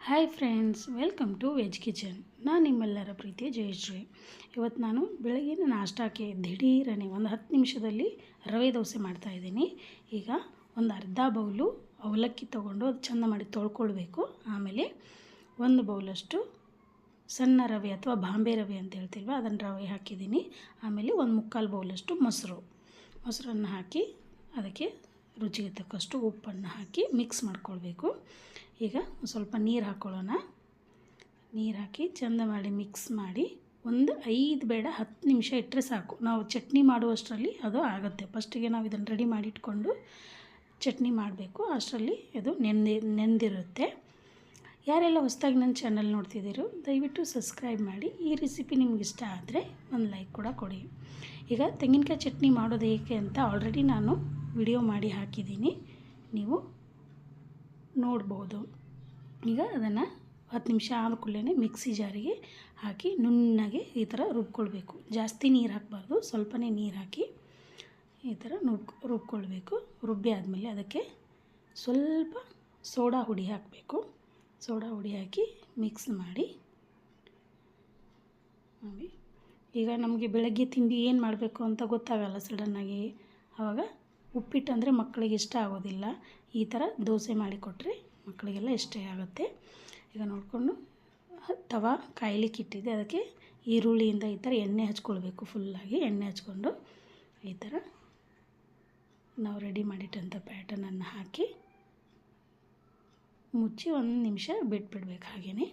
Hi friends welcome to veg kitchen ನಾನು ನಿಮ್ಮೆಲ್ಲರ ಪ್ರೀತಿಯ ಜಯಶ್ರೀ. ಇವತ್ತು ನಾನು ಬೆಳಗಿನ ನಾಷ್ಟಕ್ಕೆ ದಿಢೀರನೆ ಒಂದು ಹತ್ತು ನಿಮಿಷದಲ್ಲಿ ರವೆ ದೋಸೆ ಮಾಡ್ತಾಯಿದ್ದೀನಿ ಈಗ ಒಂದು ಅರ್ಧ ಬೌಲು ಅವಲಕ್ಕಿ ತೊಗೊಂಡು ಅದು ಚೆಂದ ಮಾಡಿ ತೊಳ್ಕೊಳ್ಬೇಕು. ಆಮೇಲೆ ಒಂದು ಬೌಲಷ್ಟು ಸಣ್ಣ ರವೆ ಅಥವಾ ಬಾಂಬೆ ರವೆ ಅಂತ ಹೇಳ್ತೀವಿ ಅದನ್ನು ರವೆ ಹಾಕಿದ್ದೀನಿ. ಆಮೇಲೆ ಒಂದು ಮುಕ್ಕಾಲು ಬೌಲಷ್ಟು ಮೊಸರು. ಮೊಸರನ್ನು ಹಾಕಿ ಅದಕ್ಕೆ ರುಚಿಗೆ ತಕ್ಕಷ್ಟು ಉಪ್ಪನ್ನು ಹಾಕಿ ಮಿಕ್ಸ್ ಮಾಡ್ಕೊಳ್ಬೇಕು. ಈಗ ಸ್ವಲ್ಪ ನೀರು ಹಾಕ್ಕೊಳ್ಳೋಣ ನೀರು ಹಾಕಿ ಚೆಂದ ಮಾಡಿ ಮಿಕ್ಸ್ ಮಾಡಿ ಒಂದು ಐದು ಬೇಡ ಹತ್ತು ನಿಮಿಷ ಇಟ್ಟರೆ ಸಾಕು. ನಾವು ಚಟ್ನಿ ಮಾಡುವಷ್ಟರಲ್ಲಿ ಅದು ಆಗುತ್ತೆ. ಫಸ್ಟಿಗೆ ನಾವು ಇದನ್ನು ರೆಡಿ ಮಾಡಿ ಇಟ್ಕೊಂಡು ಚಟ್ನಿ ಮಾಡಬೇಕು. ಅಷ್ಟರಲ್ಲಿ ಅದು ನೆಂದಿ, ನೆಂದಿರುತ್ತೆ. ಯಾರೆಲ್ಲ ಹೊಸದಾಗಿ ನನ್ನ ಚಾನಲ್ ನೋಡ್ತಿದ್ದೀರೋ, ದಯವಿಟ್ಟು ಸಬ್ಸ್ಕ್ರೈಬ್ ಮಾಡಿ. ಈ ರೆಸಿಪಿ ನಿಮ್ಗೆ ಇಷ್ಟ ಆದರೆ ಒಂದು ಲೈಕ್ ಕೂಡ ಕೊಡಿ. ಈಗ ತೆಂಗಿನಕಾಯಿ ಚಟ್ನಿ ಮಾಡೋದು ಏಕೆ ಅಂತ ಆಲ್ರೆಡಿ ನಾನು ವಿಡಿಯೋ ಮಾಡಿ ಹಾಕಿದ್ದೀನಿ. ನೀವು ನೋಡ್ಬೋದು. ಈಗ ಅದನ್ನು ಹತ್ತು ನಿಮಿಷ ಆದ ಕೂಡಲೇ ಮಿಕ್ಸಿ ಜಾರಿಗೆ ಹಾಕಿ ನುಣ್ಣಗೆ ಈ ಥರ ರುಬ್ಕೊಳ್ಬೇಕು. ಜಾಸ್ತಿ ನೀರು ಹಾಕಬಾರ್ದು, ಸ್ವಲ್ಪನೇ ನೀರು ಹಾಕಿ ಈ ಥರ ನುಬ್, ರುಬ್ಕೊಳ್ಬೇಕು. ರುಬ್ಬಿ ಆದಮೇಲೆ ಅದಕ್ಕೆ ಸ್ವಲ್ಪ ಸೋಡಾ ಹುಡಿ ಹಾಕಬೇಕು. ಸೋಡಾ ಹುಡಿ ಹಾಕಿ ಮಿಕ್ಸ್ ಮಾಡಿ ಈಗ ನಮಗೆ ಬೆಳಗ್ಗೆ ತಿಂಡಿ ಏನು ಮಾಡಬೇಕು ಅಂತ ಗೊತ್ತಾಗಲ್ಲ ಸಡನ್ನಾಗಿ. ಆವಾಗ ಉಪ್ಪಿಟ್ಟು ಅಂದರೆ ಮಕ್ಕಳಿಗೆ ಇಷ್ಟ ಆಗೋದಿಲ್ಲ. ಈ ಥರ ದೋಸೆ ಮಾಡಿಕೊಟ್ರೆ ಮಕ್ಕಳಿಗೆಲ್ಲ ಇಷ್ಟ ಆಗುತ್ತೆ. ಈಗ ನೋಡಿಕೊಂಡು, ತವ ಕಾಯ್ಲಿಕ್ಕೆ ಇಟ್ಟಿದ್ದೆ. ಅದಕ್ಕೆ ಈರುಳ್ಳಿಯಿಂದ ಈ ಥರ ಎಣ್ಣೆ ಹಚ್ಕೊಳ್ಬೇಕು ಫುಲ್ಲಾಗಿ ಎಣ್ಣೆ ಹಚ್ಕೊಂಡು ಈ ಥರ ನಾವು ರೆಡಿ ಮಾಡಿಟ್ಟಂಥ ಪ್ಯಾಟರ್ನನ್ನು ಹಾಕಿ ಮುಚ್ಚಿ ಒಂದು ನಿಮಿಷ ಬಿಟ್ಬಿಡ್ಬೇಕು ಹಾಗೇ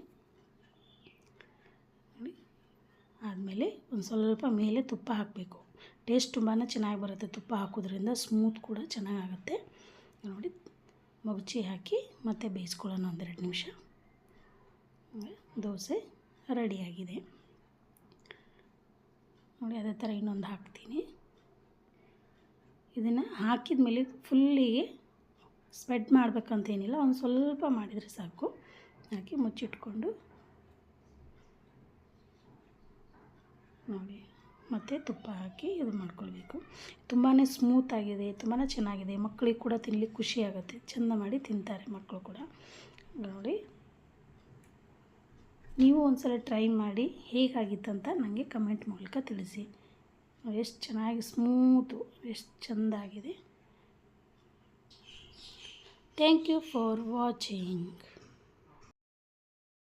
ಆದಮೇಲೆ ಒಂದು ಸ್ವಲ್ಪ ಮೇಲೆ ತುಪ್ಪ ಹಾಕಬೇಕು. ಟೇಸ್ಟ್ ತುಂಬಾ ಚೆನ್ನಾಗಿ ಬರುತ್ತೆ ತುಪ್ಪ ಹಾಕೋದ್ರಿಂದ, ಸ್ಮೂತ್ ಕೂಡ ಚೆನ್ನಾಗಾಗುತ್ತೆ. ನೋಡಿ, ಮಗುಚಿ ಹಾಕಿ ಮತ್ತೆ ಬೇಯಿಸ್ಕೊಳ್ಳೋಣ ಒಂದೆರಡು ನಿಮಿಷ. ದೋಸೆ ರೆಡಿಯಾಗಿದೆ. ನೋಡಿ, ಅದೇ ಥರ ಇನ್ನೊಂದು ಹಾಕ್ತೀನಿ. ಇದನ್ನು ಹಾಕಿದ ಮೇಲೆ ಫುಲ್ಲಿಗೆ ಸ್ಪ್ರೆಡ್ ಮಾಡಬೇಕಂತೇನಿಲ್ಲ, ಒಂದು ಸ್ವಲ್ಪ ಮಾಡಿದರೆ ಸಾಕು. ಹಾಕಿ ಮುಚ್ಚಿಟ್ಕೊಂಡು. ನೋಡಿ. ಮತ್ತು ತುಪ್ಪ ಹಾಕಿ ಇದು ಮಾಡ್ಕೊಳ್ಬೇಕು. ತುಂಬಾ ಸ್ಮೂತಾಗಿದೆ ತುಂಬಾ ಚೆನ್ನಾಗಿದೆ. ಮಕ್ಕಳಿಗೆ ಕೂಡ ತಿನ್ನಲಿಕ್ಕೆ ಖುಷಿ ಆಗುತ್ತೆ. ಚೆಂದ ಮಾಡಿ ತಿಂತಾರೆ ಮಕ್ಕಳು ಕೂಡ. ನೋಡಿ. ನೀವು ಒಂದ್ಸಲ ಟ್ರೈ ಮಾಡಿ ಹೇಗಾಗಿತ್ತಂತ ನನಗೆ ಕಮೆಂಟ್ ಮೂಲಕ ತಿಳಿಸಿ. ಎಷ್ಟು ಚೆನ್ನಾಗಿ ಸ್ಮೂತು ಎಷ್ಟು ಚೆಂದಾಗಿದೆ ಥ್ಯಾಂಕ್ ಯು ಫಾರ್ ವಾಚಿಂಗ್